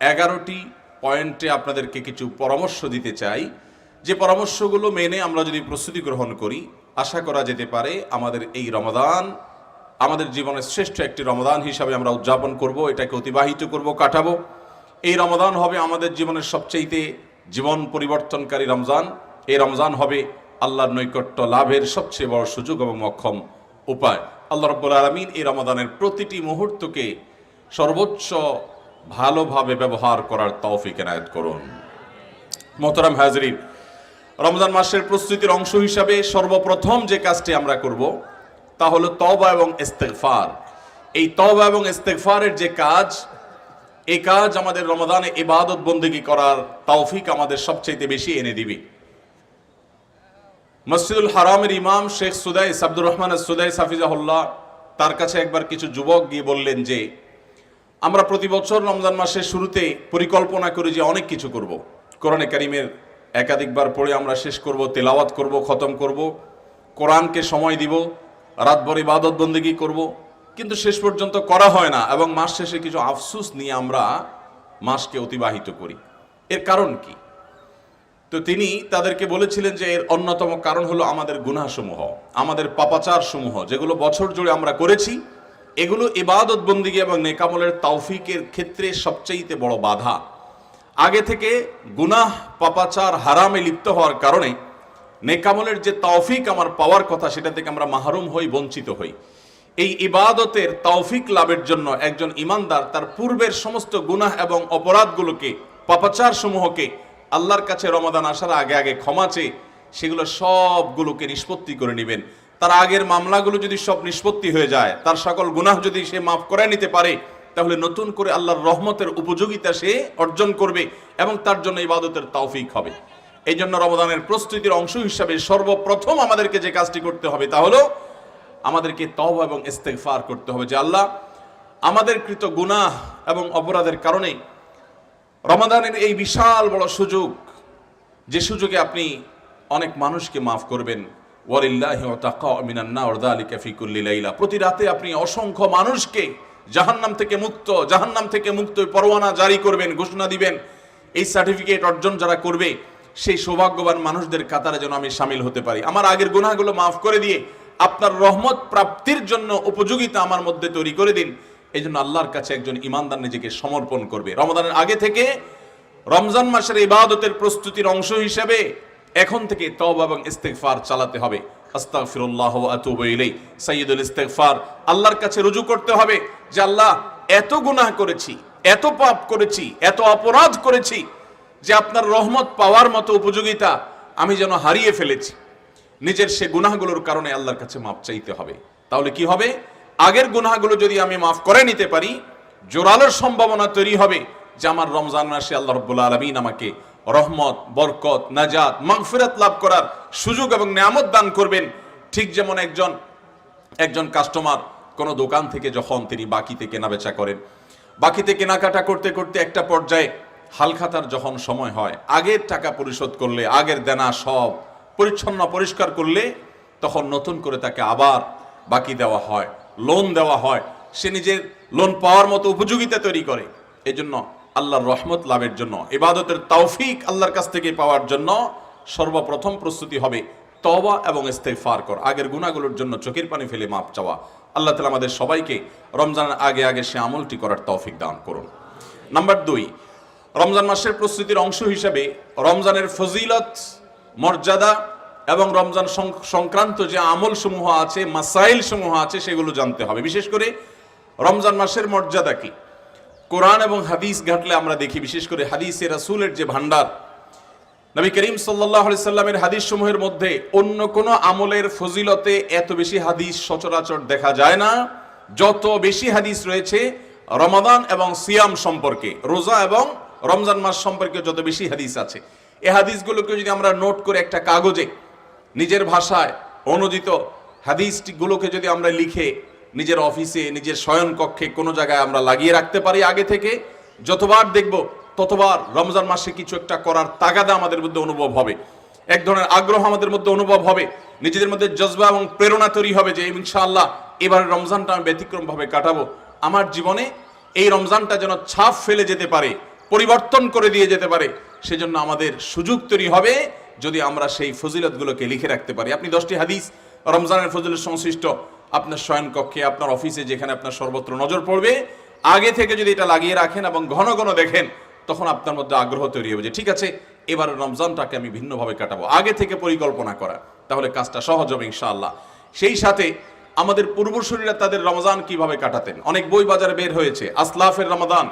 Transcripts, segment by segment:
এগারোটি পয়েন্টে আপনাদেরকে কিছু পরামর্শ দিতে চাই। যে পরামর্শগুলো মেনে আমরা যদি প্রস্তুতি গ্রহণ করি, আশা করা যেতে পারে আমাদের এই রমাদান, আমাদের জীবনের শ্রেষ্ঠ একটি রমাদান হিসাবে আমরা উদযাপন করব, এটাকে অতিবাহিত করব, কাটাবো। এই রমাদান হবে আমাদের জীবনের সবচেয়েতে জীবন পরিবর্তনকারী রমজান। এই রমজান হবে আল্লাহর নৈকট্য লাভের সবচেয়ে বড় সুযোগ এবং মক্ষম উপায়। আল্লাহ রব্বুল আলমিন এই রমাদানের প্রতিটি মুহূর্তকে সর্বোচ্চ ভালোভাবে ব্যবহার করার তৌফিক এনায়ত করুন। মোহতারাম হাজরিন রমজান মাসের প্রস্তুতির অংশ হিসাবে সর্বপ্রথম যে কাজটি আমরা করব, তা হলো তবা এবং ইস্তেগফার। এই তবা এবং ইস্তেগফারের যে কাজ এই কাজ আমাদের রমাদানে ইবাদত বন্দেগী করার তৌফিক আমাদের সবচেয়ে বেশি এনে দিবে। মসজিদুল হারামের ইমাম শেখ সুদাই আব্দুর রহমান সুদাই সাফিজাহুল্লাহ তার কাছে একবার কিছু যুবক গিয়ে বললেন যে আমরা প্রতি বছর রমজান মাসের শুরুতে পরিকল্পনা করি যে অনেক কিছু করব। কোরআনে কারিমের একাধিকবার পড়ে আমরা শেষ করব, তেলাওয়াত করব, খতম করব, কোরআনকে সময় দিব, রাতভর ইবাদত বন্দেগী করব। কিন্তু শেষ পর্যন্ত করা হয় না এবং মাস শেষে কিছু আফসুস নিয়ে আমরা মাসকে অতিবাহিত করি। এর কারণ কি? তো তিনি তাদেরকে বলেছিলেন যে এর অন্যতম কারণ হলো আমাদের গুনাহসমূহ, আমাদের পাপাচার সমূহ যেগুলো বছর জুড়ে আমরা করেছি এগুলো ইবাদত বন্দিগি এবং নেকামলের তৌফিকের ক্ষেত্রে সবচেয়ে বড় বাধা। আগে থেকে গুনাহ, পাপাচার, হারামে লিপ্ত হওয়ার কারণে নেকামলের যে তৌফিক আমার পাওয়ার কথা, সেটা থেকে আমরা মাহরুম হই, বঞ্চিত হই। এই ইবাদতের তৌফিক লাভের জন্য একজন ইমানদার তার পূর্বের সমস্ত গুনাহ এবং অপরাধগুলোকে পাপাচার সমূহকে আল্লাহর কাছে রমাদান আসার আগে আগে ক্ষমা চেয়ে সেগুলো সবগুলোকে নিষ্পত্তি করে নেবেন। তার আগের মামলাগুলো যদি সব নিষ্পত্তি হয়ে যায়, তার সকল গুনাহ যদি সে মাফ করে নিতে পারে, তাহলে নতুন করে আল্লাহর রহমতের উপযোগিতা সে অর্জন করবে এবং তার জন্য ইবাদতের তৌফিক হবে। এই জন্য রমদানের প্রস্তুতির অংশ হিসাবে সর্বপ্রথম আমাদেরকে যে কাজটি করতে হবে তা হলো, আমাদেরকে তব এবং ইস্তেগফার করতে হবে। যে আল্লাহ, আমাদের কৃত গুনাহ এবং অপরাধের কারণে রমাদানের এই বিশাল বড় সুযোগ, যে সুযোগে আপনি অনেক মানুষকে মাফ করবেন প্রতি রাতে আপনি অসংখ্য মানুষকে জাহান্নাম থেকে মুক্ত, জাহান্নাম থেকে মুক্ত পরোয়ানা জারি করবেন, ঘোষণা দিবেন। এই সার্টিফিকেট অর্জন যারা করবে, সেই সৌভাগ্যবান মানুষদের কাতারে যেন আমি সামিল হতে পারি। আমার আগের গুনাহগুলো মাফ করে দিয়ে আপনার রহমত প্রাপ্তির জন্য উপযোগিতা আমার মধ্যে তৈরি করে দিন। এই জন্য আল্লাহর কাছে একজন ইমানদার নিজেকে সমর্পণ করবে। রমাদানের আগে থেকে রমজান মাসের ইবাদতের প্রস্তুতির অংশ হিসেবে এখন থেকে তওব এবং ইস্তেগফার চালাতে হবে। আস্তাগফিরুল্লাহ ওয়া আতুবু ইলাই সাইয়্যিদুল আল্লাহর কাছে রুজু করতে হবে যে আল্লাহ এত গুনাহ করেছি, এত পাপ করেছি, এত অপরাধ করেছি যে আপনার রহমত পাওয়ার মতো উপযোগিতা আমি যেন হারিয়ে ফেলেছি। নিজের সে গুনাহগুলোর কারণে আল্লাহর কাছে মাপ চাইতে হবে। তাহলে কি হবে? আগের গুনাহগুলো যদি আমি মাফ করে নিতে পারি জোরালোর সম্ভাবনা তৈরি হবে যে আমার রমজান মাসে আল্লাহ রব্বুল আলমিন আমাকে রহমত, বরকত, নাজাত, মাগফিরাত লাভ করার সুযোগ এবং নিয়ামত দান করবেন। ঠিক যেমন একজন একজন কাস্টমার কোনো দোকান থেকে যখন তিনি বাকিতে কেনাবেচা করেন। বাকিতে কেনাকাটা করতে করতে একটা পর্যায়ে হালখাতার যখন সময় হয়, আগের টাকা পরিশোধ করলে, আগের দেনা সব পরিচ্ছন্ন, পরিষ্কার করলে তখন নতুন করে তাকে আবার বাকি দেওয়া হয় লোন দেওয়া হয়। সে নিজের লোন পাওয়ার মতো উপযোগিতা তৈরি করে। এই জন্য আল্লাহর রহমত লাভের জন্য, ইবাদতের তৌফিক আল্লাহর কাছ থেকে পাওয়ার জন্য সর্বপ্রথম প্রস্তুতি হবে তবা এবং ইস্তেফার কর। আগের গুণাগুলোর জন্য চোখের পানি ফেলে মাপ চাওয়া। আল্লাহ তালা আমাদের সবাইকে রমজানের আগে আগে সে আমলটি করার তৌফিক দান করুন। নাম্বার দুই, রমজান মাসের প্রস্তুতির অংশ হিসেবে রমজানের ফজিলত, মর্যাদা এবং রমজান সংক্রান্ত যে আমল সমূহ আছে মাসাইল সমূহ আছে, সেগুলো জানতে হবে। বিশেষ করে রমজান মাসের মর্যাদা কি? কোরআন এবং হাদিস ঘাটলে আমরা দেখি, বিশেষ করে হাদিসে রাসুলের যে ভান্ডার নবী করিম সাল্লাহ সাল্লামের হাদিস সমূহের মধ্যে অন্য কোনো আমলের ফজিলতে এত বেশি হাদিস সচরাচর দেখা যায় না। যত বেশি হাদিস রয়েছে, রমাদান এবং সিয়াম সম্পর্কে, রোজা এবং রমজান মাস সম্পর্কে যত বেশি হাদিস আছে, এ হাদিসগুলোকে যদি আমরা নোট করে একটা কাগজে, নিজের ভাষায় অনুদিত হাদিসগুলোকে যদি আমরা লিখে নিজের অফিসে, নিজের শয়ন কক্ষে কোনো জায়গায় আমরা লাগিয়ে রাখতে পারি আগে থেকে। যতবার দেখব, ততবার রমজান মাসে কিছু একটা করার তাগাদা আমাদের মধ্যে অনুভব হবে। এক ধরনের আগ্রহ আমাদের মধ্যে অনুভব হবে। নিজেদের মধ্যে জজবা এবং প্রেরণা তৈরি হবে যে, ইনশাআল্লাহ, এবার রমজানটা আমি ব্যতিক্রম ভাবে কাটাবো। আমার জীবনে এই রমজানটা যেন ছাপ ফেলে যেতে পারে, পরিবর্তন করে দিয়ে যেতে পারে, সেজন্য আমাদের সুযোগ তৈরি হবে যদি আমরা সেই ফজিলতগুলোকে লিখে রাখতে পারি। আপনি দশটি হাদিস, রমজানের ফজিলত সংশ্লিষ্ট। আপনার শয়ন কক্ষে আপনার অফিসে যেখানে আপনার সর্বত্র নজর পড়বে, আগে থেকে যদি এটা লাগিয়ে রাখেন এবং ঘন ঘন দেখেন, তখন আপনার মধ্যে আগ্রহ তৈরি হবে যে, ঠিক আছে এবার রমজানটাকে আমি ভিন্নভাবে কাটাবো, আগে থেকে পরিকল্পনা করা, তাহলে কাজটা সহজ হবে ইনশাআল্লাহ। সেই সাথে আমাদের পূর্বসূরীরা তাদের রমজান কীভাবে কাটাতেন? অনেক বই বাজারে বের হয়েছে, আসলাফের রমাদান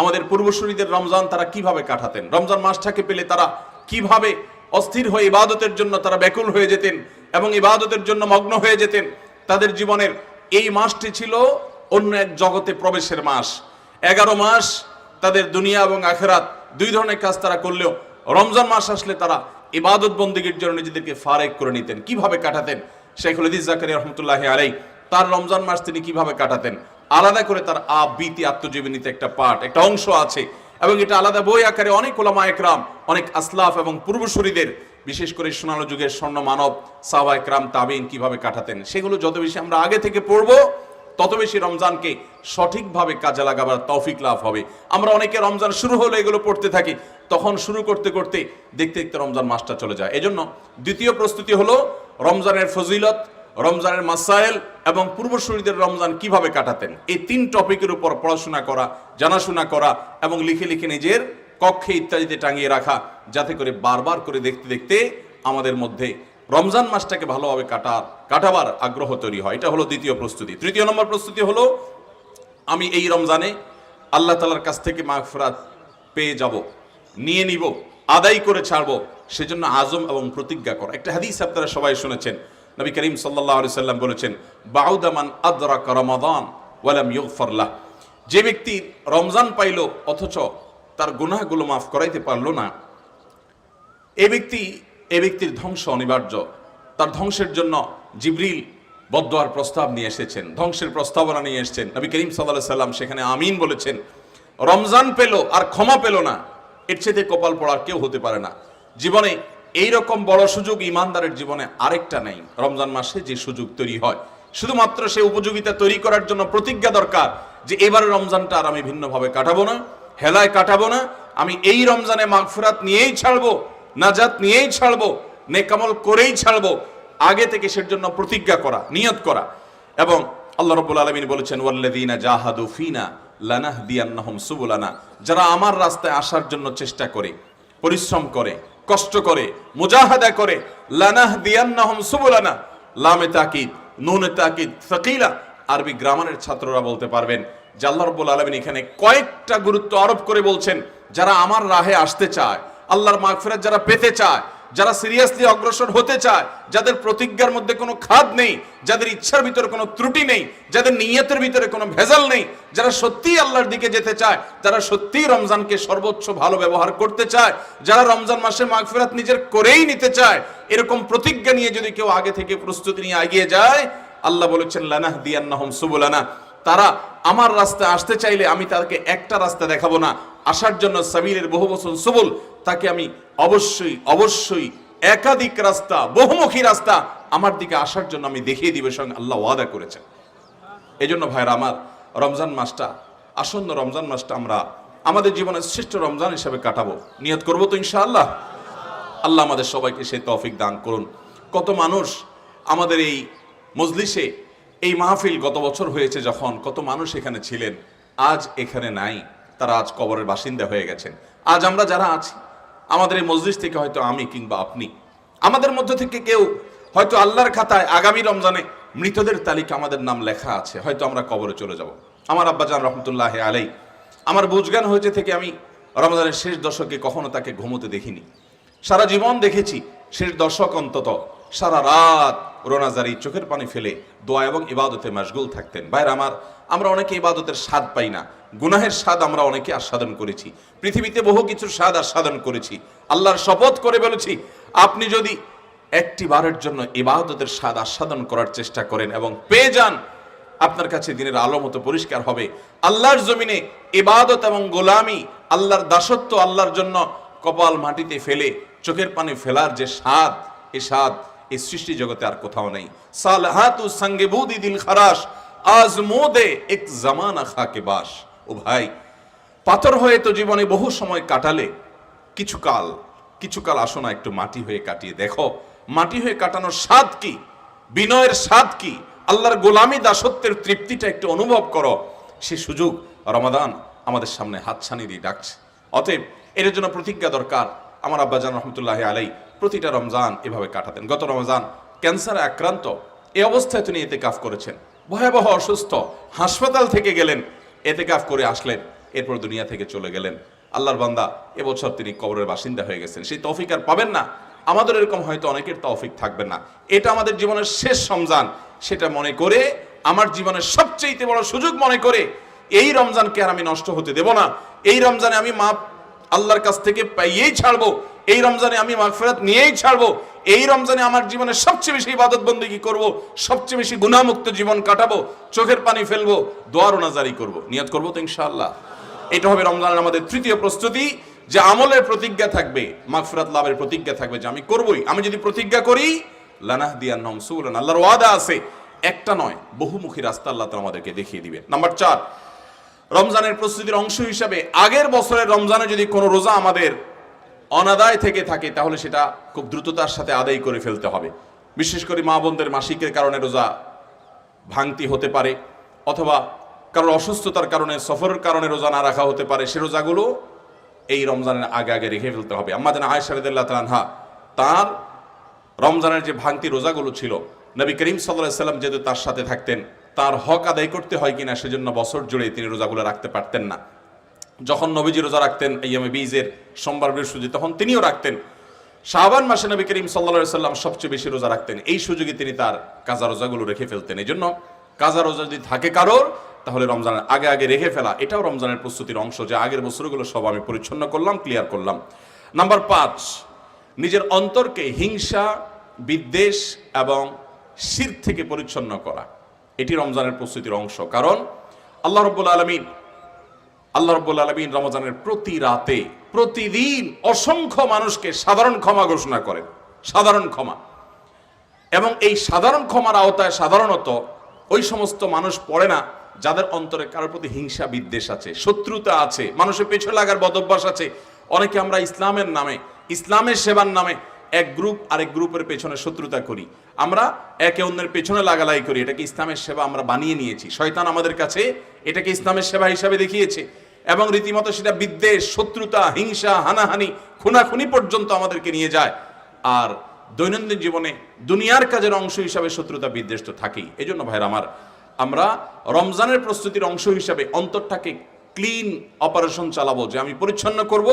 আমাদের পূর্বসূরীদের রমজান তারা কীভাবে কাটাতেন? রমজান মাসটাকে পেলে তারা কীভাবে অস্থির হয়ে ইবাদতের জন্য তারা ব্যাকুল হয়ে যেতেন এবং ইবাদতের জন্য মগ্ন হয়ে যেতেন? তাদের জীবনের এই মাসটি ছিল অন্য এক জগতে প্রবেশের মাস। এগারো মাস তাদের দুনিয়া এবং আখেরাত দুই ধরনের কাজ তারা করলেও রমজান মাস আসলে তারা ইবাদত বন্দীগীর জন্য নিজেদেরকে ফারেক করে নিতেন। কীভাবে কাটাতেন? শেখুল ইদিস জাকারি রহমতুল্লাহ আলাই তার রমজান মাস তিনি কীভাবে কাটাতেন? আলাদা করে তার আবৃতি আত্মজীবনীতে একটা পাঠ, একটা অংশ আছে এবং এটা আলাদা বই আকারে অনেক ওলামা একরাম, অনেক আসলাফ এবং পূর্বসূরীদের বিশেষ করে সোনালো যুগের স্বর্ণ মানব, সাহবা ক্রাম তাবিন কীভাবে কাটাতেন, সেগুলো যত বেশি আমরা আগে থেকে পড়ব, তত বেশি রমজানকে সঠিকভাবে কাজে লাগাবার তৌফিক লাভ হবে। আমরা অনেকে রমজান শুরু হলে এগুলো পড়তে থাকি, তখন শুরু করতে করতে দেখতে দেখতে রমজান মাসটা চলে যায়। এজন্য দ্বিতীয় প্রস্তুতি হলো রমজানের ফজিলত, রমজানের মাসাইল এবং পূর্বসূরীদের রমজান কীভাবে কাটাতেন। এই তিন টপিকের উপর পড়াশোনা করা, জানাশোনা করা এবং লিখে লিখে নিজের কক্ষে ইত্যাদিতে টাঙিয়ে রাখা, যাতে করে বারবার করে দেখতে দেখতে আমাদের মধ্যে রমজান মাসটাকে ভালোভাবে কাটার, কাটাবার আগ্রহ তৈরি হয়। এটা হলো দ্বিতীয় প্রস্তুতি। তৃতীয় নম্বর প্রস্তুতি হলো, আমি এই রমজানে আল্লাহ তালার কাছ থেকে মাগফরাত পেয়ে যাব, নিয়ে নিব, আদায় করে ছাড়বো, সেজন্য আজম এবং প্রতিজ্ঞা করা। একটা হাদিস আপনারা সবাই শুনেছেন। নবী করিম সাল্লাহ সাল্লাম বলেছেন বাউদামান আদরাক রমাদান ওয়ালাম ইউগফরলাহ যে ব্যক্তি রমজান পাইল, অথচ তার গুনাহগুলো মাফ করাইতে পারল না। এ ব্যক্তি, এ ব্যক্তির ধ্বংস অনিবার্য। তার ধ্বংসের জন্য জিবরিল বদোয়ার প্রস্তাব নিয়ে এসেছেন। ধ্বংসের প্রস্তাবনা নিয়ে এসেছেন। নবী করিম সাল্লাহ সাল্লাম সেখানে আমিন বলেছেন, রমজান পেল আর ক্ষমা পেল না। এর চেয়ে কপাল পড়ার কেউ হতে পারে না। জীবনে এই রকম বড় সুযোগ ইমানদারের জীবনে আরেকটা নেই। রমজান মাসে যে সুযোগ তৈরি হয়, শুধুমাত্র সে উপযোগিতা তৈরি করার জন্য প্রতিজ্ঞা দরকার যে এবারে রমজানটা আর আমি ভিন্নভাবে কাটাবো না। হেলায় কাটাবো না, আমি এই রমজানে মাগফুরাত নিয়েই ছাড়বো, নাজাত নিয়েই ছাড়বো, নেকামল করেই ছাড়বো, আগে থেকে সের জন্য প্রতিজ্ঞা করা, নিয়ত করা। এবং আল্লাহ রব্বুল আলমিন বলেছেন ওয়াল্লাদিনা জাহাদু ফিনা লানাহ দিয়ান্নাহম সুবুলানা। যারা আমার রাস্তায় আসার জন্য চেষ্টা করে, পরিশ্রম করে, কষ্ট করে, মুজাহাদা করে লানাহ দিয়ান্নাহম সুবুলানা, লামে তাকিদ, নুনে তাকিদ ফাকিলা আরবি গ্রামারের ছাত্ররা বলতে পারবেন যে আল্লাহ রব্বুল আলমিন এখানে কয়েকটা গুরুত্ব আরোপ করে বলছেন, যারা আমার রাহে আসতে চায়, আল্লাহর মাগফিরাত যারা পেতে চায়, যারা সিরিয়াসলি অগ্রসর হতে চায়, যাদের প্রতিজ্ঞার মধ্যে কোনো খাদ নেই, যাদের ইচ্ছার ভিতরে কোনো ত্রুটি নেই, যাদের নিয়তের ভিতরে কোনো ভেজাল নেই, যারা সত্যিই আল্লাহর দিকে যেতে চায় যারা সত্যিই রমজানকে সর্বোচ্চ ভালো ব্যবহার করতে চায়, যারা রমজান মাসে মাগফিরাত নিজের করেই নিতে চায়, এরকম প্রতিজ্ঞা নিয়ে যদি কেউ আগে থেকে প্রস্তুতি নিয়ে এগিয়ে যায়, আল্লাহ বলেছেন লানাহ দিয়ান্নাহম সুবুলানা। তারা আমার রাস্তায় আসতে চাইলে আমি তাকে একটা রাস্তা দেখাবো না। আসার জন্য সাবিলের বহু বছর সবল, তাকে আমি অবশ্যই অবশ্যই একাধিক রাস্তা, বহুমুখী রাস্তা আমার দিকে আসার জন্য আমি দেখিয়ে দিবে সঙ্গে আল্লাহ ওয়াদা করেছেন। এই জন্য ভাইরা আমার রমজান মাসটা, আসন্ন রমজান মাসটা আমরা আমাদের জীবনের শ্রেষ্ঠ রমজান হিসাবে কাটাবো। নিয়ত করব তো ইনশাআল্লাহ? আল্লাহ আমাদের সবাইকে সেই তৌফিক দান করুন। কত মানুষ আমাদের এই মজলিসে এই মাহফিল গত বছর হয়েছে যখন কত মানুষ এখানে ছিলেন, আজ এখানে নাই, তারা আজ কবরের বাসিন্দা হয়ে গেছেন। আজ আমরা যারা আছি, আমাদের এই মসজিদ থেকে হয়তো আমি কিংবা আপনি, আমাদের মধ্য থেকে কেউ হয়তো আল্লাহর খাতায় আগামী রমজানে মৃতদের তালিকা আমাদের নাম লেখা আছে, হয়তো আমরা কবরে চলে যাব। আমার আব্বাজান রহমতুল্লাহ আলাই, আমার বুঝগান হয়েছে থেকে আমি রমজানের শেষ দশকে কখনো তাকে ঘুমোতে দেখিনি। সারা জীবন দেখেছি শেষ দশক অন্তত। সারা রাত রোনাজারি চোখের পানি ফেলে দোয়া এবং ইবাদতে মাশগুল থাকতেন। বাইরে আমার, আমরা অনেকে ইবাদতের স্বাদ পাই না। গুনাহের স্বাদ আমরা অনেকে আস্বাদন করেছি। পৃথিবীতে বহু কিছুর স্বাদ আস্বাদন করেছি। আল্লাহর শপথ করে বলেছি, আপনি যদি একটি বারের জন্য ইবাদতের স্বাদ আস্বাদন করার চেষ্টা করেন এবং পেয়ে যান, আপনার কাছে দিনের আলো মতো পরিষ্কার হবে। আল্লাহর জমিনে ইবাদত এবং গোলামি, আল্লাহর দাসত্ব, আল্লাহর জন্য কপাল মাটিতে ফেলে চোখের পানি ফেলার যে স্বাদ, এ স্বাদ এই সৃষ্টি জগতে আর কোথাও নেই। সালহাতু সঙ্গে বুদি দিল খারাস আজ মোদে এক জামানা খাকে বাস। ও ভাই, পাথর হয়ে তো জীবনে বহু সময় কাটালে, কিছু কাল কিছু কাল আসো না একটু মাটি হয়ে কাটিয়ে। দেখো, মাটি হয়ে কাটানোর স্বাদ কি? বিনয়ের স্বাদ কি? আল্লাহর গোলামি দাসত্বের তৃপ্তিটা একটু অনুভব করো। সে সুযোগ রমাদান আমাদের সামনে হাতছানি দিয়ে ডাকছে। অতএব এর জন্য প্রতিজ্ঞা দরকার। আমার আব্বাজান রহমতুল্লাহ আলাই প্রতিটা রমজান এভাবে কাটাতেন। গত রমজান ক্যান্সারে আক্রান্ত, এ অবস্থায় তিনি এতে কাফ করেছেন। ভয়াবহ অসুস্থ, হাসপাতাল থেকে গেলেন এতে কাফ করে আসলেন, এরপর দুনিয়া থেকে চলে গেলেন। আল্লাহর বান্দা এবছর তিনি কবরের বাসিন্দা হয়ে গেছেন। সেই তৌফিক আর পাবেন না। আমাদের এরকম হয়তো অনেকের তৌফিক থাকবে না। এটা আমাদের জীবনের শেষ রমজান। সেটা মনে করে, আমার জীবনের সবচেয়ে বড় সুযোগ মনে করে, এই রমজানকে আর আমি নষ্ট হতে দেব না। এই রমজানে আমি মা আল্লাহর কাছ থেকে পাইয়েই ছাড়বো। এই রমজানে আমি মাগফিরাত নিয়েই ছাড়বো। এই রমজানে আমার জীবনে সবচেয়ে বেশি ইবাদত বন্দেগী করব, সবচেয়ে বেশি গুনাহমুক্ত জীবন কাটাবো, চোখের পানি ফেলব দোয়ার নাজারি করব। নিয়ত করব তো ইনশাআল্লাহ। এটা হবে রমজানের আমাদের তৃতীয় প্রস্তুতি, যে আমলের প্রতিজ্ঞা থাকবে, মাগফিরাত লাভের প্রতিজ্ঞা থাকবে যে আমি করবই। আমি যদি প্রতিজ্ঞা করি লানাহ দিয়ান নমসুলান আল্লাহর ওয়াদা আছে। একটা নয়, বহুমুখী রাস্তা আল্লাহ আমাদেরকে দেখিয়ে দিবে নাম্বার চার রমজানের প্রস্তুতির অংশ হিসাবে আগের বছরের রমজানে যদি কোনো রোজা আমাদের অনাদায় থেকে থাকে, তাহলে সেটা খুব দ্রুততার সাথে আদায় করে ফেলতে হবে। বিশেষ করে মা বোনদের মাসিকের কারণে রোজা ভাঙতি হতে পারে, অথবা কারোর অসুস্থতার কারণে, সফরের কারণে রোজা না রাখা হতে পারে, সে রোজাগুলো এই রমজানের আগে আগে রেখে ফেলতে হবে। আমাদের আয়সা রাদিয়াল্লাহু তাআলা তার রমজানের যে ভাঙতি রোজাগুলো ছিল, নবী করিম সাল্লাহ সাল্লাম যেহেতু তার সাথে থাকতেন তার হক আদায় করতে হয় কিনা সেজন্য বছর জুড়ে তিনি রোজাগুলো রাখতে পারতেন না। যখন নবীজি রোজা রাখতেন ইয়ামে বীজের সোমবার বৃহস্পতি, তখন তিনিও রাখতেন। শাহবান মাসে নবী করিম সাল্লা সাল্লাম সবচেয়ে বেশি রোজা রাখতেন। এই সুযোগে তিনি তার কাজা রোজাগুলো রেখে ফেলতেন। এই জন্য কাজা রোজা যদি থাকে কারোর, তাহলে রমজানের আগে আগে রেখে ফেলা, এটাও রমজানের প্রস্তুতির অংশ যে আগের বছরগুলো সব আমি পরিচ্ছন্ন করলাম ক্লিয়ার করলাম। নাম্বার পাঁচ, নিজের অন্তরকে হিংসা, বিদ্বেষ এবং শির থেকে পরিচ্ছন্ন করা। এটি রমজানের প্রস্তুতির অংশ। কারণ আল্লাহ রব্বুল আলমিন, আল্লাহ রব্বুল আলমিন রমজানের প্রতি রাতে, প্রতিদিন অসংখ্য মানুষকে সাধারণ ক্ষমা ঘোষণা করেন। সাধারণ ক্ষমা। এবং এই সাধারণ ক্ষমার আওতায় সাধারণত ওই সমস্ত মানুষ পড়ে না, যাদের অন্তরে কারোর প্রতি হিংসা বিদ্বেষ আছে, শত্রুতা আছে, মানুষের পেছনে লাগার বদভ্যাস আছে। অনেকে আমরা ইসলামের নামে, ইসলামের সেবার নামে এক গ্রুপ আরেক গ্রুপের পেছনে শত্রুতা করি। আমরা একে অন্যের পেছনে লাগালাই করি। এটাকে ইসলামের সেবা আমরা বানিয়ে নিয়েছি। শয়তান আমাদের কাছে এটাকে ইসলামের সেবা হিসাবে দেখিয়েছে এবং রীতিমতো সেটা বিদ্বেষ, শত্রুতা, হিংসা, হানাহানি, খুনাখুনি পর্যন্ত আমাদেরকে নিয়ে যায়। আর দৈনন্দিন জীবনে দুনিয়ার কাজের অংশ হিসাবে শত্রুতা বিদ্বেষ তো থাকেই। এই জন্য ভাইরা আমার, আমরা রমজানের প্রস্তুতির অংশ হিসাবে অন্তরটাকে ক্লিন অপারেশন চালাবো, যে আমি পরিচ্ছন্ন করব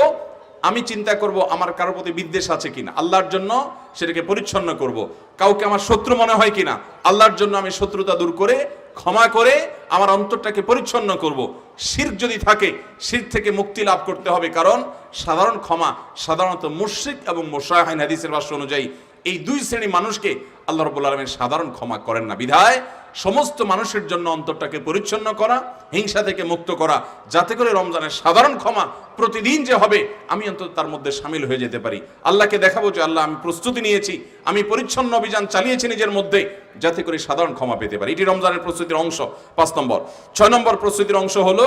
আমি চিন্তা করব আমার কারোর প্রতি বিদ্বেষ আছে কিনা? আল্লাহর জন্য সেটাকে পরিচ্ছন্ন করব। কাউকে আমার শত্রু মনে হয় কিনা? আল্লাহর জন্য আমি শত্রুতা দূর করে, ক্ষমা করে আমার অন্তরটাকে পরিচ্ছন্ন করব। শির যদি থাকে শির থেকে মুক্তি লাভ করতে হবে। কারণ সাধারণ ক্ষমা সাধারণত মুশ্রিক এবং মোশাহিন হাদিসের ভাষ্য অনুযায়ী এই দুই শ্রেণি মানুষকে আল্লাহ রবুল আলমের সাধারণ ক্ষমা করেন না। বিধায় সমস্ত মানুষের জন্য অন্তরটাকে পরিচ্ছন্ন করা, হিংসা থেকে মুক্ত করা, যাতে করে রমজানের সাধারণ ক্ষমা প্রতিদিন যে হবে, আমি অন্তত তার মধ্যে সামিল হয়ে যেতে পারি। আল্লাহকে দেখাবো যে আল্লাহ আমি প্রস্তুতি নিয়েছি, আমি পরিচ্ছন্ন অভিযান চালিয়েছি নিজের মধ্যে, যাতে করে সাধারণ ক্ষমা পেতে পারি। এটি রমজানের প্রস্তুতির অংশ। পাঁচ নম্বর। ছয় নম্বর প্রস্তুতির অংশ হলো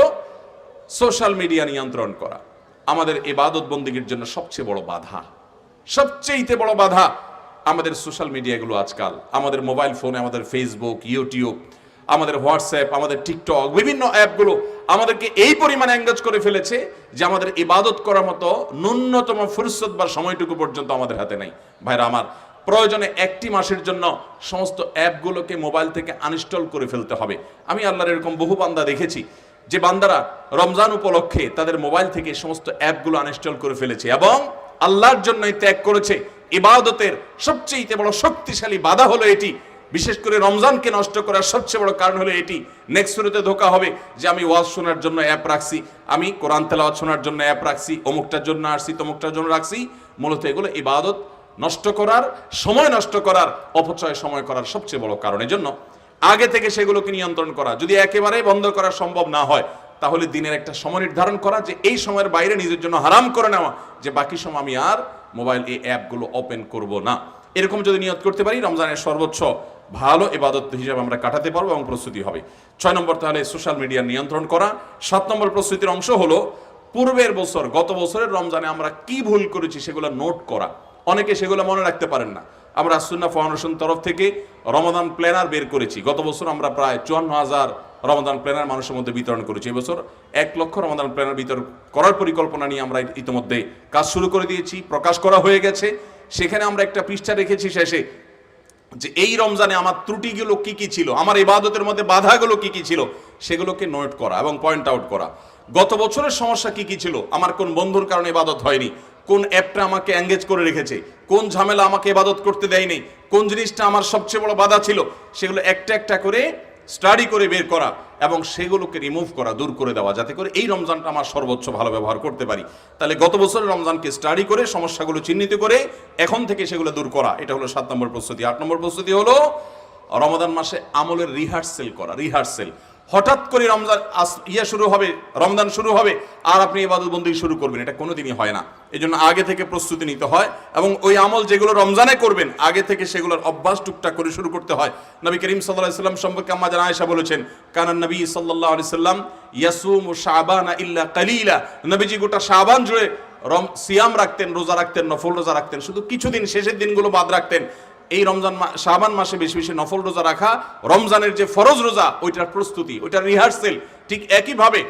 সোশ্যাল মিডিয়া নিয়ন্ত্রণ করা। আমাদের এবাদত বন্দীগীর জন্য সবচেয়ে বড় বাধা সবচেয়ে বড় বাধা আমাদের সোশ্যাল মিডিয়াগুলো আজকাল, আমাদের মোবাইল ফোনে আমাদের ফেসবুক ইউটিউব আমাদের হোয়াটসঅ্যাপ আমাদের টিকটক বিভিন্ন অ্যাপগুলো আমাদেরকে এই পরিমাণে এঙ্গেজ করে ফেলেছে যে আমাদের ইবাদত করার মতো ন্যূনতম ফুরসত বা সময়টুকু পর্যন্ত আমাদের হাতে নেই। ভাইরা আমার, প্রয়োজনে একটি মাসের জন্য সমস্ত অ্যাপগুলোকে মোবাইল থেকে আনইনস্টল করে ফেলতে হবে। আমি আল্লাহর এরকম বহু বান্দা দেখেছি, যে বান্দারা রমজান উপলক্ষে তাদের মোবাইল থেকে সমস্ত অ্যাপগুলো আনইনস্টল করে ফেলেছে এবং আল্লাহর জন্যই ত্যাগ করেছে। ইবাদতের সবচেয়ে বড় শক্তিশালী বাধা হলো এটি। বিশেষ করে রমজানকে নষ্ট করার সবচেয়ে বড় কারণ হলো এটি। নেক্সট শুরুতে ধোকা হবে যে আমি ওয়াজ শোনার জন্য অ্যাপ রাখছি, আমি কোরআন তেলাওয়াত শোনার জন্য অ্যাপ রাখছি, অমুকটার জন্য আসছি, তমুকটার জন্য রাখছি। মূলত এগুলো ইবাদত নষ্ট করার, সময় নষ্ট করার, অপচয় সময় করার সবচেয়ে বড় কারণ। এজন্য আগে থেকে সেগুলোকে নিয়ন্ত্রণ করা। যদি একেবারে বন্ধ করা সম্ভব না হয়, তাহলে দিনের একটা সময় নির্ধারণ করা যে এই সময়ের বাইরে নিজের জন্য হারাম করে নেওয়া, যে বাকি সময় আমি আর মোবাইল এই অ্যাপগুলো ওপেন করব না। এরকম যদি নিয়ত করতে পারি, রমজানের সর্বোচ্চ ভালো এবাদত হিসেবে আমরা কাটাতে পারব এবং প্রস্তুতি হবে। ছয় নম্বর, তাহলে সোশ্যাল মিডিয়া নিয়ন্ত্রণ করা। সাত নম্বর প্রস্তুতির অংশ হলো, পূর্বের বছর, গত বছরের রমজানে আমরা কি ভুল করেছি সেগুলো নোট করা। অনেকে সেগুলো মনে রাখতে পারেন না। আমরা আসুন্না ফাউন্ডেশন তরফ থেকে রমাদান প্ল্যানার বের করেছি। গত বছর আমরা প্রায় চুয়ান্ন হাজার রমাদান প্ল্যানার মানুষের মধ্যে বিতরণ করেছি। এবছর এক লক্ষ রমাদান প্ল্যানার বিতরণ করার পরিকল্পনা নিয়ে আমরা ইতিমধ্যে কাজ শুরু করে দিয়েছি, প্রকাশ করা হয়ে গেছে। সেখানে আমরা একটা পৃষ্ঠা রেখেছি শেষে, যে এই রমজানে আমার ত্রুটিগুলো কি কি ছিল? আমার ইবাদতের মধ্যে বাধাগুলো কি কি ছিল? সেগুলোকে নোট করা এবং পয়েন্ট আউট করা। গত বছরের সমস্যা কি কি ছিল? আমার কোন বন্ধুর কারণে ইবাদত হয়নি? কোন অ্যাপটা আমাকে এঙ্গেজ করে রেখেছে? কোন ঝামেলা আমাকে ইবাদত করতে দেয়নি? কোন জিনিসটা আমার সবচেয়ে বড় বাধা ছিল? সেগুলো একটা একটা করে স্টাডি করে বের করা এবং সেগুলোকে রিমুভ করা, দূর করে দেওয়া, যাতে করে এই রমজানটা আমার সর্বোচ্চ ভালো ব্যবহার করতে পারি। তাহলে গত বছরের রমজানকে স্টাডি করে, সমস্যাগুলো চিহ্নিত করে, এখন থেকে সেগুলো দূর করা। এটা হলো সাত নম্বর প্রস্তুতি। আট নম্বর প্রস্তুতি হলো রমাদান মাসে আমলের রিহার্সেল করা রিহার্সেল হঠাৎ করে রমজান ইয়া শুরু হবে, রমজান শুরু হবে, আর আপনি ইবাদত বন্দী শুরু করবেন। এটা কোনোদিনই হয় না। এই জন্য আগে থেকে প্রস্তুতি নিতে হয় এবং ওই আমল যেগুলো রমজানে করবেন, আগে থেকে সেগুলোর অভ্যাস টুকটাক করে শুরু করতে হয়। নবী করিম সাল্লাহ সাল্লাম সম্পর্কে আম্মা জানা আয়েশা বলেছেন কানান নবী সাল্লাহ সাল্লাম ইয়াসুম ও শাবানা ইল্লা কালিলা। নবীজি গোটা শাবান জুড়ে রম সিয়াম রাখতেন, রোজা রাখতেন, নফল রোজা রাখতেন। শুধু কিছুদিন শেষের দিনগুলো বাদ রাখতেন। এই রমজান শ্রাবান মাসে বেশি বেশি নফল রোজা রাখা, রমজানের যে ফরজ রোজা, ওইটার প্রস্তুতি, ওইটার রিহার্সেল ঠিক একইভাবে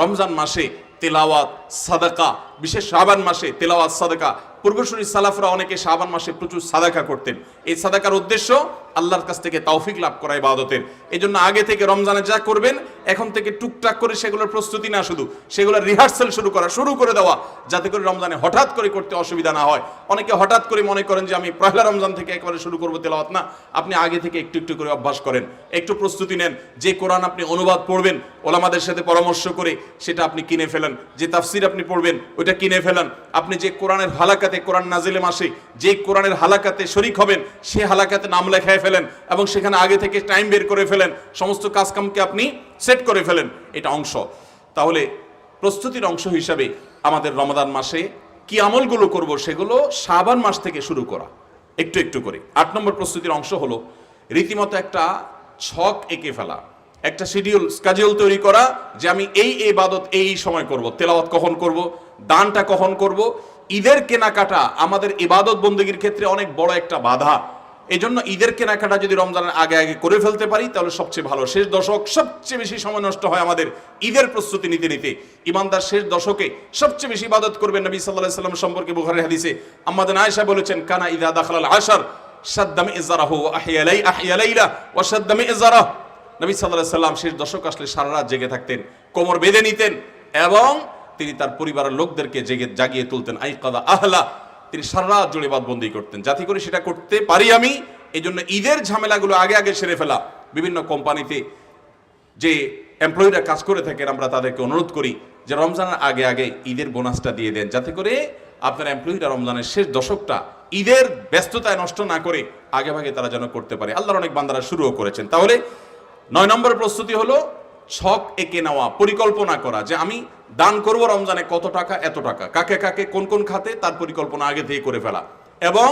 রমজান মাসে তেলাওয়াত, সাদাকা, বিশেষ শাবান মাসে তেলাওয়াত, সাদাকা। পূর্বসূরি সালাফরা অনেকে শাবান মাসে প্রচুর সাদাকা করতেন। এই সাদাকার উদ্দেশ্য আল্লাহর কাছ থেকে তৌফিক লাভ করা ইবাদতের। এই জন্য আগে থেকে রমজানে যা করবেন, এখন থেকে টুকটাক করে সেগুলোর প্রস্তুতি না শুধু। সেগুলোর রিহার্সাল শুরু করা, শুরু করে দেওয়া, যাতে করে রমজানে হঠাৎ করে করতে অসুবিধা না হয়। অনেকে হঠাৎ করে মনে করেন যে, আমি পয়লা রমজান থেকে একবারে শুরু করব তেলাওয়াত। না, আপনি আগে থেকে একটু একটু করে অভ্যাস করেন। একটু প্রস্তুতি নেন। যে কোরআন আপনি অনুবাদ পড়বেন, ওলামাদের সাথে পরামর্শ করে সেটা আপনি কিনে ফেলেন। যে তাফসির আপনি পড়বেন, ওইটা কিনে ফেলেন। আপনি যে কোরআনের হালাকাতে কোরআন নাজিলে মাসে, যে কোরআনের হালাকাতে শরিক হবেন, সে হালাকাতে নাম লেখায় ফেলেন এবং সেখানে আগে থেকে টাইম বের করে ফেলেন। সমস্ত কাজকামকে আপনি সেট করে ফেলেন। এটা অংশ। তাহলে প্রস্তুতির অংশ হিসাবে আমাদের রমাদান মাসে কি আমলগুলো করব সেগুলো শাবান মাস থেকে শুরু করা। একটু একটু করে। আট নম্বর প্রস্তুতির অংশ হলো রীতিমতো একটা ছক এঁকে ফেলা। একটা শিডিউল স্কাজিউল তৈরি করা যে আমি এই এই বাদত এই সময় করব। তেলাওয়াত কখন করব? দানটা কখন করব? ঈদের কেনাকাটা আমাদের ইবাদত বন্দীগীর ক্ষেত্রে অনেক বড় একটা বাধা। এই জন্য ঈদের কেনাকাটা যদি রমজানের আগে আগে করে ফেলতে পারি, তাহলে সবচেয়ে ভালো। শেষ দশক সবচেয়ে বেশি সময় নষ্ট হয় আমাদের ঈদের প্রস্তুতি নিতে নিতে। ইমানদার শেষ দশকে সবচেয়ে বেশি ইবাদত করবেন নবী সাল্লাহ সাল্লাম সম্পর্কে বুখারের হাদিসে। আমাদের আয়েশা বলেছেন, কানা ইদা দাখলাল আশার সাদ্দাম ইজারাহু আহিয়ালাই আহিয়ালাইলা ও সাদ্দাম ইজারাহ নবী সাল্লাহ সাল্লাম শেষ দশক আসলে সারা রাত জেগে থাকতেন, কোমর বেঁধে নিতেন এবং তিনি তার পরিবারের লোকদেরকে জেগে, জাগিয়ে তুলতেন। আই কাদা আহলা তিনি সারা রাত জুড়ে বাদবন্দি করতেন। যাতে করে সেটা করতে পারি আমি এই জন্য ঈদের ঝামেলাগুলো আগে আগে সেরে ফেলা। বিভিন্ন কোম্পানিতে যে এমপ্লয়িরা কাজ করে থাকেন, আমরা তাদেরকে অনুরোধ করি যে রমজানের আগে আগে ঈদের বোনাসটা দিয়ে দেন। যাতে করে আপনার এমপ্লয়িরা রমজানের শেষ দশকটা ঈদের ব্যস্ততায় নষ্ট না করে আগে ভাগে তারা যেন করতে পারে। আল্লাহর অনেক বান্দারা শুরুও করেছেন। তাহলে নয় নম্বর প্রস্তুতি হলো ছক এঁকে নেওয়া, পরিকল্পনা করা যে আমি দান করব রমজানে কত টাকা, এত টাকা। কাকে কাকে, কোন কোন খাতে, তার পরিকল্পনা আগে থেকে করে ফেলা। এবং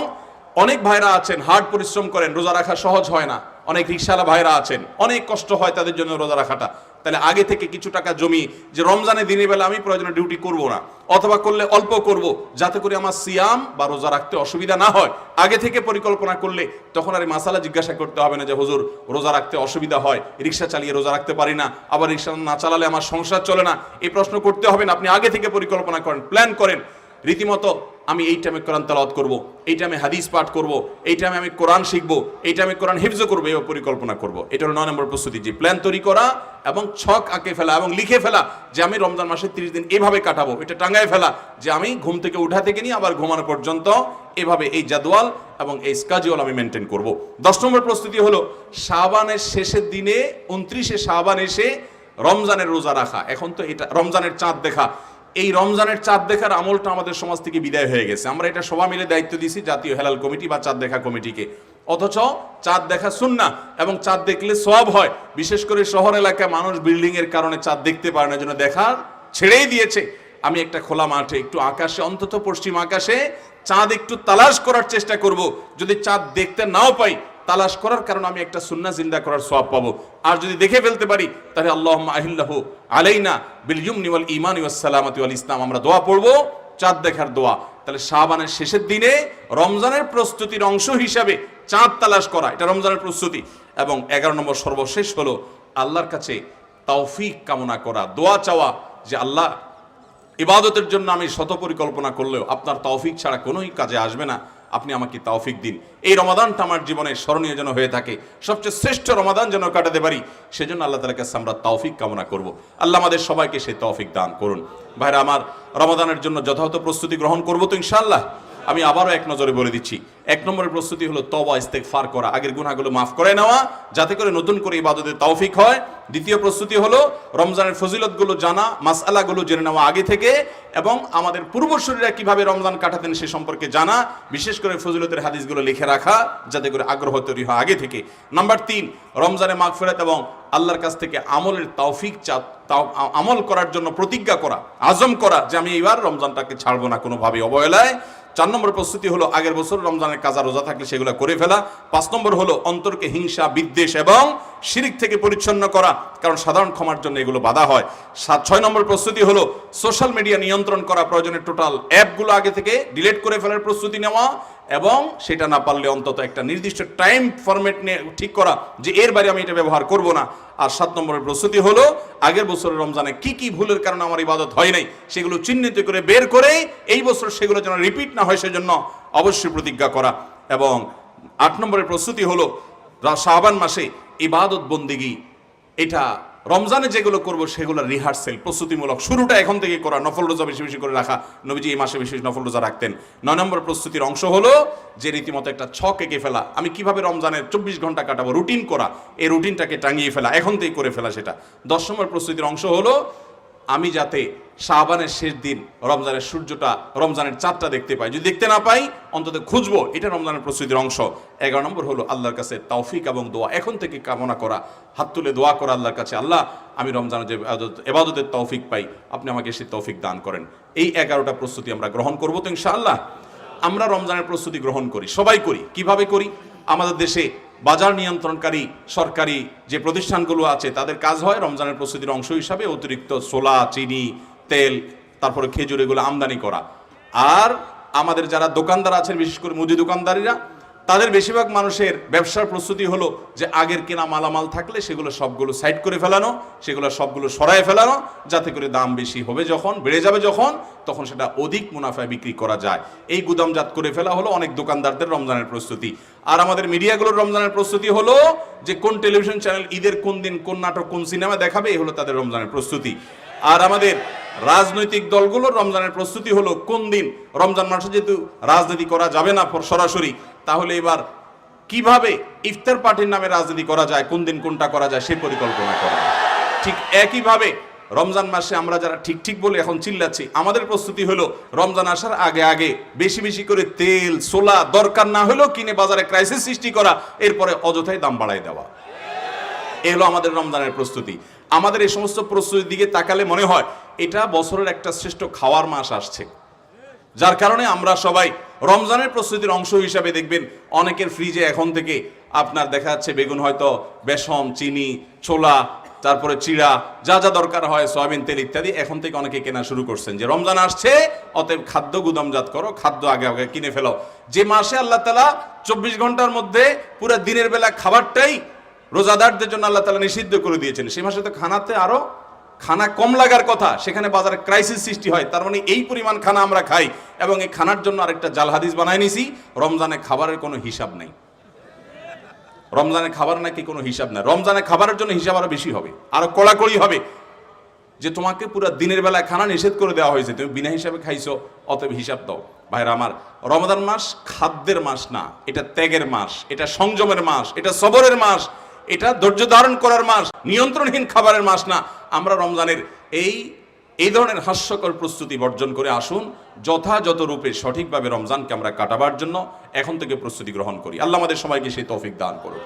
অনেক ভাইরা আছেন, হার্ড পরিশ্রম করেন, রোজা রাখা সহজ হয় না। অনেক রিক্সাওয়ালা ভাইরা আছেন, অনেক কষ্ট হয় তাদের জন্য রোজা রাখাটা। তাহলে আগে থেকে কিছু টাকা জমি, যে রমজানে দিনের বেলা আমি প্রয়োজনে ডিউটি করব না, অথবা করলে অল্প করব, যাতে করে আমার সিয়াম বা রোজা রাখতে অসুবিধা না হয়। আগে থেকে পরিকল্পনা করলে তখন আর এই মাসালা জিজ্ঞাসা করতে হবে না যে, হুজুর, রোজা রাখতে অসুবিধা হয় রিক্সা চালিয়ে রোজা রাখতে পারি না, আবার রিক্সা না চালালে আমার সংসার চলে না? এই প্রশ্ন করতে হবে না। আপনি আগে থেকে পরিকল্পনা করেন প্ল্যান করেন। রীতিমতো আমি এই টাইমে কোরআন তালাওয়াত করব, এই টাইমে হাদিস পাঠ করব, এই টাইমে আমি কোরআন শিখব, এই টাইমে কোরআন হিফজ করব, এই পরিকল্পনা করব। এটা হলো নয় নম্বর প্রস্তুতি, যে প্ল্যান তৈরি করা এবং ছক আঁকে ফেলা এবং লিখে ফেলা যে আমি রমজান মাসে তিরিশ দিন এভাবে কাটাবো, এটা টাঙ্গায় ফেলা, যে আমি ঘুম থেকে উঠা থেকে নিয়ে আবার ঘুমানো পর্যন্ত এভাবে এই জাদওয়াল এবং এই স্কাজিওয়াল আমি মেনটেন করব। দশ নম্বর প্রস্তুতি হলো শাবানের শেষের দিনে, উনত্রিশে শাবান এসে রমজানের রোজা রাখা। এখন তো এটা, রমজানের চাঁদ দেখা। এই রমজানের চাঁদ দেখার আমলটা আমাদের সমাজ থেকে বিদায় হয়ে গেছে। আমরা এটা সবাই মিলে দায়িত্ব দিছি জাতীয় হেলাল কমিটি বা চাঁদ দেখা কমিটিকে। অথচ চাঁদ দেখা শুননা এবং চাঁদ দেখলে সব হয়। বিশেষ করে শহর এলাকায় মানুষ বিল্ডিং এর কারণে চাঁদ দেখতে পারে না জন্য দেখার ছেড়েই দিয়েছে। আমি একটা খোলা মাঠে, একটু আকাশে, অন্তত পশ্চিম আকাশে চাঁদ একটু তালাশ করার চেষ্টা করব। যদি চাঁদ দেখতে নাও পাই তালাশ করার কারণে আমি একটা সুন্না জিন্দা করার সব পাবো। আর যদি দেখে ফেলতে পারি, তাহলে আল্লাহ আহিল্লাহ আলাইনা বিল ইউমনি ওয়াল ইমান সালামাতি ওয়াল ইসলাম। আমরা দোয়া পড়ব, চাঁদ দেখার দোয়া। তাহলে শাহবানের শেষের দিনে রমজানের প্রস্তুতির অংশ হিসাবে চাঁদ তালাশ করা, এটা রমজানের প্রস্তুতি। এবং এগারো নম্বর সর্বশেষ হলো আল্লাহর কাছে তৌফিক কামনা করা, দোয়া চাওয়া যে আল্লাহ, ইবাদতের জন্য আমি শত পরিকল্পনা করলেও আপনার তৌফিক ছাড়া কোনোই কাজে আসবে না। আপনি আমাকে তাওফিক দিন। এই রমাদানটা আমার জীবনে স্মরণীয় যেন হয়ে থাকে। সবচেয়ে শ্রেষ্ঠ রমাদান যেন কাটাতে পারি, সেজন্য আল্লাহ তালার কাছে আমরা তাওফিক কামনা করব। আল্লাহ আমাদের সবাইকে সেই তৌফিক দান করুন। ভাইরা, আমার রমাদানের জন্য যথাযথ প্রস্তুতি গ্রহণ করব তো ইনশাআল্লাহ। আমি আবারও এক নজরে বলে দিচ্ছি এক নম্বরের প্রস্তুতি হলো তবা ইস্তেক ফার করা। আগের গুণাগুলো মাফ করে নেওয়া, যাতে করে নতুন করে ইবাদতের তৌফিক হয়। দ্বিতীয় প্রস্তুতি হলো রমজানের ফজিলতগুলো জানা, মাসআলাগুলো জেনে নেওয়া আগে থেকে, এবং আমাদের পূর্বসূরীরা কীভাবে রমজান কাটাতেন সে সম্পর্কে জানা, বিশেষ করে ফজিলতের হাদিসগুলো লিখে রাখা, যাতে করে আগ্রহ তৈরি হয় আগে থেকে। নাম্বার তিন, রমজানে মাগফিরাত এবং আল্লাহর কাছ থেকে আমলের তৌফিক চা আমল করার জন্য প্রতিজ্ঞা করা, আজম করা, যে আমি এইবার রমজানটাকে ছাড়বো না কোনোভাবে অবহেলায়। চার নম্বর প্রস্তুতি হলো আগের বছর রমজানের কাজা রোজা থাকলে সেগুলো করে ফেলা। পাঁচ নম্বর হলো অন্তরকে হিংসা, বিদ্বেষ এবং শিরিক থেকে পরিচ্ছন্ন করা, কারণ সাধারণ ক্ষমার জন্য এগুলো বাধা হয়। সাত, ছয় নম্বর প্রস্তুতি হলো সোশ্যাল মিডিয়া নিয়ন্ত্রণ করা প্রয়োজনে টোটাল অ্যাপগুলো আগে থেকে ডিলিট করে ফেলার প্রস্তুতি নেওয়া। এবং সেটা না পারলে অন্তত একটা নির্দিষ্ট টাইম ফরম্যাট নিয়ে ঠিক করা যে এর বাইরে আমি এটা ব্যবহার করব না। আর সাত নম্বরের প্রস্তুতি হলো, আগের বছরের রমজানে কি কি ভুলের কারণে আমার ইবাদত হয় নাই সেগুলো চিহ্নিত করে বের করে এই বছর সেগুলো যেন রিপিট না হয় সেজন্য অবশ্যই প্রতিজ্ঞা করা। এবং আট নম্বরের প্রস্তুতি হলো শাবান মাসে ইবাদত বন্দিগি, এটা রমজানে যেগুলো করব সেগুলো রিহার্সেল প্রস্তুতিমূলক। শুরুটা এখন থেকে করা, নফল রোজা বেশি বেশি করে রাখা। নবীজি এই মাসে বেশি বেশি নফল রোজা রাখতেন। নয় নম্বর প্রস্তুতির অংশ হলো যে রীতিমতো একটা ছক এঁকে ফেলা। আমি কীভাবে রমজানের চব্বিশ ঘণ্টা কাটাবো? রুটিন করা। এই রুটিনটাকে টাঙিয়ে ফেলা, এখন থেকে করে ফেলা সেটা। দশ নম্বর প্রস্তুতির অংশ হলো আমি যাতে শাহবানের শেষ দিন, রমজানের সূর্যটা, রমজানের চাঁদটা দেখতে পাই। যদি দেখতে না পাই, অন্তত খুঁজবো, এটা রমজানের প্রস্তুতির অংশ। এগারো নম্বর হলো আল্লাহর কাছে তৌফিক এবং দোয়া। এখন থেকে কামনা করা, হাত তুলে দোয়া করা আল্লাহর কাছে। আল্লাহ, আমি রমজানের যে এবাদত- এবাদতের তৌফিক পাই, আপনি আমাকে সেই তৌফিক দান করেন। এই এগারোটা প্রস্তুতি আমরা গ্রহণ করব তো ইনশাআল্লাহ? আমরা রমজানের প্রস্তুতি গ্রহণ করি, সবাই করি। কীভাবে করি? আমাদের দেশে বাজার নিয়ন্ত্রণকারী সরকারি যে প্রতিষ্ঠানগুলো আছে, তাদের কাজ হয় রমজানের প্রস্তুতির অংশ হিসাবে অতিরিক্ত সোলা চিনি, তেল, তারপরে খেজুর, এগুলো আমদানি করা। আর আমাদের যারা দোকানদার আছেন, বিশেষ করে মুদি দোকানদারিরা তাদের বেশিরভাগ মানুষের ব্যবসার প্রস্তুতি হলো যে আগের কেনা মালামাল থাকলে সেগুলো সবগুলো সাইড করে ফেলানো, সেগুলো সবগুলো সরায় ফেলানো, যাতে করে দাম বেশি হবে যখন, বেড়ে যাবে যখন, তখন সেটা অধিক মুনাফায় বিক্রি করা যায়। এই গুদামজাত করে ফেলা হলো অনেক দোকানদারদের রমজানের প্রস্তুতি। আর আমাদের মিডিয়াগুলোর রমজানের প্রস্তুতি হলো যে কোন টেলিভিশন চ্যানেল ঈদের কোন দিন কোন নাটক কোন সিনেমা দেখাবে, এই হলো তাদের রমজানের প্রস্তুতি। আর আমাদের রাজনৈতিক দলগুলোর রমজানের প্রস্তুতি হলো কোন দিন রমজান মাসে যেহেতু রাজনীতি করা যাবে না সরাসরি, তাহলে এবার কীভাবে ইফতার পার্টির নামে রাজনীতি করা যায়, কোন দিন কোনটা করা যায় সেই পরিকল্পনা করা ঠিক একইভাবে রমজান মাসে আমরা যারা ঠিক ঠিক বলে এখন চিল্লাচ্ছি, আমাদের প্রস্তুতি হলো রমজান আসার আগে আগে বেশি বেশি করে তেল সোলা দরকার না হলেও কিনে বাজারে ক্রাইসিস সৃষ্টি করা, এরপরে অযথাই দাম বাড়ায় দেওয়া। এ হলো আমাদের রমজানের প্রস্তুতি। আমাদের এই সমস্ত প্রস্তুতির দিকে তাকালে মনে হয় এটা বছরের একটা শ্রেষ্ঠ খাওয়ার মাস আসছে। যার কারণে আমরা সবাই রমজানের প্রস্তুতির অংশ হিসাবে দেখবেন অনেকের ফ্রিজে এখন থেকে আপনার দেখা যাচ্ছে বেগুন হয়তো বেসন, চিনি, ছোলা, তারপরে চিড়া, যা যা দরকার হয়, সয়াবিন তেল ইত্যাদি এখন থেকে অনেকে কেনা শুরু করছেন। যে রমজান আসছে, অতএব খাদ্য গুদামজাত করো, খাদ্য আগে আগে কিনে ফেলো। যে মাসে আল্লাহ তালা চব্বিশ ঘণ্টার মধ্যে পুরো দিনের বেলা খাবারটাই রোজাদারদের জন্য আল্লাহ তালা নিষিদ্ধ করে দিয়েছেন। সেই মাসে তো খানাতে আরও খানা কম লাগার কথা, সেখানে বাজারে ক্রাইসিস সৃষ্টি হয়। তার মানে এই পরিমাণ খানা আমরা খাই এবং এই খানার জন্য আরেকটা জাল হাদিস বানায় নিছি, রমজানে খাবারের কোনো হিসাব নেই। রমজানে খাবার নাকি কোনো হিসাব নাই। রমজানে খাবারের জন্য হিসাব আরও বেশি হবে, আরও কড়াকড়ি হবে। যে তোমাকে পুরো দিনের বেলায় খানা নিষেধ করে দেওয়া হয়েছে, তুমি বিনা হিসাবে খাইছো, অতএব হিসাব দাও। ভাইরা আমার, রমজান মাস খাদ্যের মাস না, এটা ত্যাগের মাস, এটা সংযমের মাস, এটা সবরের মাস। এটা ধৈর্য ধারণ করার মাস, নিয়ন্ত্রণহীন খাবারের মাস না। আমরা রমজানের এই এই ধরনের হাস্যকর প্রস্তুতি বর্জন করে আসুন, যথাযথ রূপে সঠিকভাবে রমজানকে আমরা কাটাবার জন্য এখন থেকে প্রস্তুতি গ্রহণ করি। আল্লাহ আমাদের সবাইকে সেই তৌফিক দান করুন